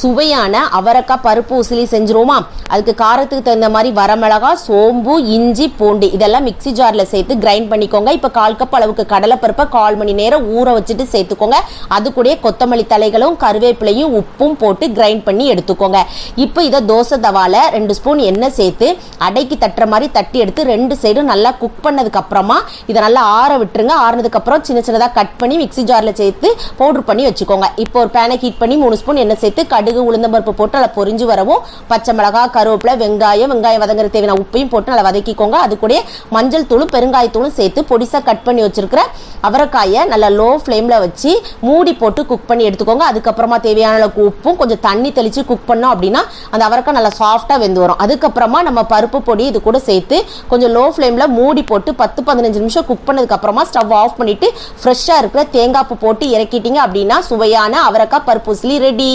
சுவையான அவரைக்காய் பருப்பு உசிலி செஞ்சுருவோமா? அதுக்கு காரத்துக்கு தகுந்த மாதிரி வரமிளகா சோம்பு இஞ்சி பூண்டு இதெல்லாம் மிக்ஸி ஜாரில் சேர்த்து கிரைண்ட் பண்ணிக்கோங்க. இப்போ கால் கப் அளவுக்கு கடலைப்பருப்பை கால் மணி நேரம் ஊற வச்சுட்டு சேர்த்துக்கோங்க. அது கூட கொத்தமல்லி தலைகளும் கருவேப்பிலையும் உப்பும் போட்டு கிரைண்ட் பண்ணி எடுத்துக்கோங்க. இப்போ இதை தோசை தவால ரெண்டு ஸ்பூன் எண்ணெய் சேர்த்து அடைக்கு தட்டுற மாதிரி தட்டி எடுத்து ரெண்டு சைடும் நல்லா குக் பண்ணதுக்கு அப்புறமா இதை நல்லா ஆற விட்டுருங்க. ஆறினதுக்கப்புறம் சின்ன சின்னதாக கட் பண்ணி மிக்ஸி ஜாரில் சேர்த்து பவுடர் பண்ணி வச்சுக்கோங்க. இப்போ ஒரு பேனை ஹீட் பண்ணி மூணு ஸ்பூன் எண்ணெய் சேர்த்து கடுகு உளுந்தம்பருப்பு போட்டு நல்லா பொறிஞ்சு வரவும் பச்சை மிளகா கருவேப்பிலை வெங்காயம் வெங்காயம் வதங்குற தேவையான உப்பையும் போட்டு நல்லா வதக்கிக்கோங்க. அது கூட மஞ்சள் தூளும் பெருங்காயத்தூளும் சேர்த்து பொடிசாக கட் பண்ணி வச்சிருக்கிற அவரைக்காயை நல்லா லோ ஃப்ளேமில் வச்சு மூடி போட்டு குக் பண்ணி எடுத்துக்கோங்க. அதுக்கப்புறமா தேவையான அளவுக்கு உப்பும் கொஞ்சம் தண்ணி தெளித்து குக் பண்ணோம் அப்படின்னா அந்த அவரைக்காய் நல்லா சாஃப்டாக வெந்து வரும். அதுக்கப்புறமா நம்ம பருப்பு பொடி இது கூட சேர்த்து கொஞ்சம் லோ ஃப்ளேமில் மூடி போட்டு பத்து பதினஞ்சு நிமிஷம் குக் பண்ணதுக்கப்புறமா ஸ்டவ் ஆஃப் பண்ணிவிட்டு ஃப்ரெஷ்ஷாக இருக்கிற தேங்காய் பூ போட்டு இறக்கிட்டீங்க அப்படின்னா சுவையான அவரைக்காய் பருப்பு ரெடி